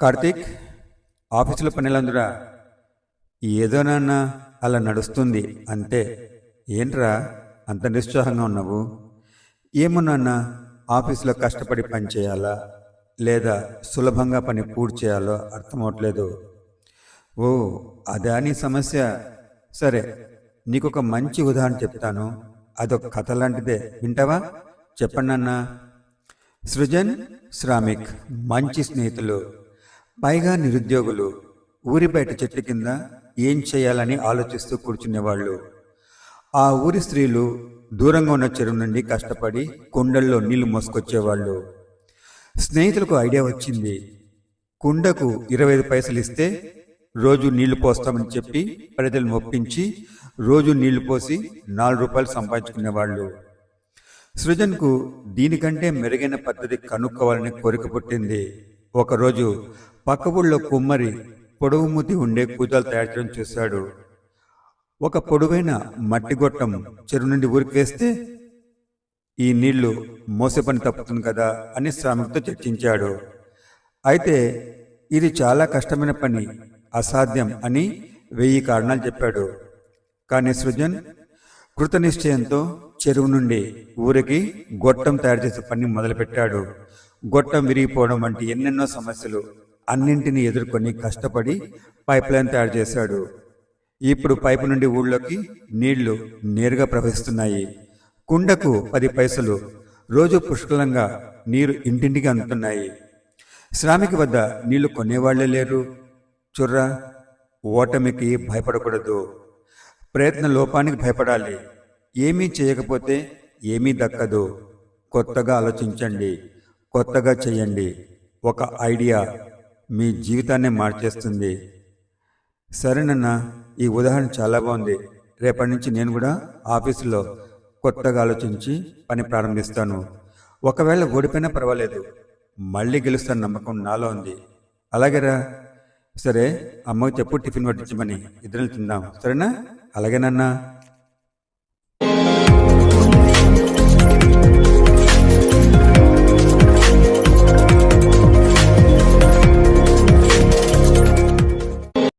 కార్తీక్ ఆఫీసులో పనిలందురా ఏదో అలా నడుస్తుంది అంతే ఏంట్రా అంత నిరుత్సాహంగా ఉన్నావు? ఏమో ఆఫీసులో కష్టపడి పని చేయాలా? లేదా సులభంగా పని పూర్తి చేయాలో అర్థమవట్లేదు. ఓ అదా నీ సమస్య? సరే నీకు ఒక మంచి ఉదాహరణ చెప్తాను. అదొక కథ లాంటిదే. వింటావా? చెప్పండి అన్న సృజన్ శ్రామిక్ మంచి స్నేహితులు. పైగా నిరుద్యోగులు ఊరి బయట చెట్టు కింద ఏం చేయాలని ఆలోచిస్తూ కూర్చునేవాళ్ళు. ఆ ఊరి స్త్రీలు దూరంగా ఉన్న చెరువు నుండి కష్టపడి కుండల్లో నీళ్ళు మోసుకొచ్చేవాళ్ళు. స్నేహితులకు ఐడియా వచ్చింది. కుండకు ఇరవై ఐదు పైసలు ఇస్తే రోజు నీళ్ళు పోస్తామని చెప్పి ప్రజలను ఒప్పించి రోజు నీళ్ళు పోసి నాలుగు రూపాయలు సంపాదించుకునేవాళ్ళు. సృజన్కు దీనికంటే మెరుగైన పద్ధతి కనుక్కోవాలని కోరిక పుట్టింది. ఒకరోజు పక్క ఊళ్ళో కుమ్మరి పొడవు ముద్ది ఉండే కూజాలు తయారు చేయడం చూశాడు. ఒక పొడవైన మట్టి గొట్టం చెరువు నుండి ఊరికేస్తే ఈ నీళ్ళు మోసే పని తప్పుతుంది కదా అని శ్రామికుతో చర్చించాడు. అయితే ఇది చాలా కష్టమైన పని అసాధ్యం అని వెయ్యి కారణాలు చెప్పాడు. కానీ సృజన్ కృతనిశ్చయంతో చెరువు నుండి ఊరికి గొట్టం తయారు చేసే పని మొదలుపెట్టాడు. గొట్టం విరిగిపోవడం వంటి ఎన్నెన్నో సమస్యలు అన్నింటినీ ఎదుర్కొని కష్టపడి పైప్ లైన్ తయారు చేశాడు. ఇప్పుడు పైపు నుండి ఊళ్ళోకి నీళ్ళు నేరుగా ప్రవహిస్తున్నాయి. కుండకు పది పైసలు రోజు పుష్కలంగా నీరు ఇంటింటికి అందుతున్నాయి. శ్రామిక వద్ద నీళ్ళు కొనేవాళ్ళే లేరు. చుర్రా ఓటమికి భయపడకూడదు. ప్రయత్న లోపానికి భయపడాలి. ఏమీ చేయకపోతే ఏమీ దక్కదు. కొత్తగా ఆలోచించండి. కొత్తగా చేయండి. ఒక ఐడియా మీ జీవితాన్ని మార్చేస్తుంది. సరేనన్నా ఈ ఉదాహరణ చాలా బాగుంది. రేపటి నుంచి నేను కూడా ఆఫీసులో కొత్తగా ఆలోచించి పని ప్రారంభిస్తాను. ఒకవేళ ఓడిపోయినా పర్వాలేదు. మళ్ళీ గెలుస్తాను నమ్మకం నాలో ఉంది. అలాగేరా సరే అమ్మకి చెప్పు టిఫిన్ పట్టించమని ఇద్దరిని తిందాం. సరేనా? అలాగేనన్నా